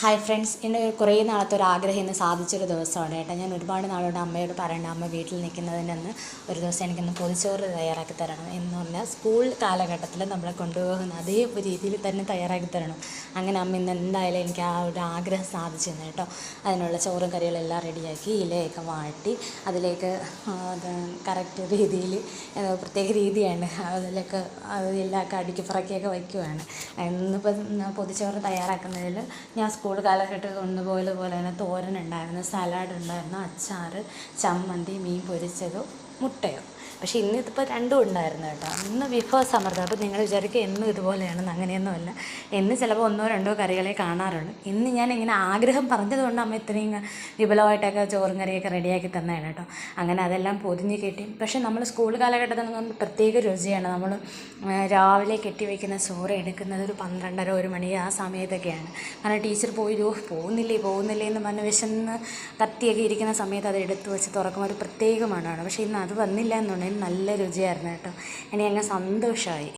Hi friends എന്റെ കുറേ നാളത്തെ ഒരു ആഗ്രഹം ഇന്ന് സാധിച്ചൊരു ദിവസമാണ് കേട്ടോ. ഞാൻ ഒരുപാട് നാളോട് അമ്മയോട് പറയണ്ട അമ്മ വീട്ടിൽ നിൽക്കുന്നതിനൊന്ന് ഒരു ദിവസം എനിക്കൊന്ന് പൊതിച്ചോറ് തയ്യാറാക്കി തരണം എന്ന് പറഞ്ഞാൽ സ്കൂൾ കാലഘട്ടത്തിൽ നമ്മളെ കൊണ്ടുപോകുന്ന അതേ രീതിയിൽ തന്നെ തയ്യാറാക്കി തരണം. അങ്ങനെ അമ്മ ഇന്ന് എന്തായാലും എനിക്ക് ആ ഒരു ആഗ്രഹം സാധിച്ചു തന്നെ കേട്ടോ. അതിനുള്ള ചോറും കറികളും എല്ലാം റെഡിയാക്കി ഇലയൊക്കെ വാട്ടി അതിലേക്ക് അത് കറക്റ്റ് രീതിയിൽ പ്രത്യേക രീതിയാണ് അതിലൊക്കെ അതിലൊക്കെ അടുക്കി പറക്കിയൊക്കെ വയ്ക്കുവാണ്. ഇന്നിപ്പോൾ പൊതിച്ചോറ് തയ്യാറാക്കുന്നതിൽ ഞാൻ സ്കൂൾ കാലഘട്ടത്തിൽ കൊണ്ടുപോയത് പോലെ തന്നെ തോരൻ ഉണ്ടായിരുന്നു സലാഡ് ഉണ്ടായിരുന്നു അച്ചാർ ചമ്മന്തി മീൻ പൊരിച്ചതോ മുട്ടയോ. പക്ഷേ ഇന്ന് ഇതിപ്പോൾ രണ്ടും ഉണ്ടായിരുന്നു കേട്ടോ. ഇന്ന് വിഭവസമൃദ്ധം അപ്പോൾ നിങ്ങൾ വിചാരിക്കുക എന്നും ഇതുപോലെയാണെന്ന്. അങ്ങനെയൊന്നുമല്ല. എന്ന് ചിലപ്പോൾ ഒന്നോ രണ്ടോ കറികളെ കാണാറുള്ളൂ. ഇന്ന് ഞാൻ ഇങ്ങനെ ആഗ്രഹം പറഞ്ഞതുകൊണ്ട് അമ്മ ഇത്രയും വിപുലമായിട്ടൊക്കെ ചോറും കറിയൊക്കെ റെഡിയാക്കി തന്നതാണ് കേട്ടോ. അങ്ങനെ അതെല്ലാം പൊതിഞ്ഞ് കെട്ടി. പക്ഷേ നമ്മൾ സ്കൂൾ കാലഘട്ടത്തിൽ നിന്ന് പ്രത്യേക രുചിയാണ്. നമ്മൾ രാവിലെ കെട്ടിവെക്കുന്ന ചോറ് എടുക്കുന്നത് ഒരു പന്ത്രണ്ടര ഒരു മണി ആ സമയത്തൊക്കെയാണ്. കാരണം ടീച്ചർ പോയി "ഓ, പോകുന്നില്ലേ പോകുന്നില്ലേ എന്ന് പറഞ്ഞ വിശന്ന് കത്തിയൊക്കെ ഇരിക്കുന്ന സമയത്ത് അത് എടുത്തു വെച്ച് തുറക്കുമ്പോൾ ഒരു പ്രത്യേക മണമാണ് പക്ഷേ ഇന്ന് അത് വന്നില്ല എന്നുണ്ടെങ്കിൽ നല്ല രുചിയായിരുന്നു കേട്ടോ. ഇനി അങ്ങ് സന്തോഷമായി.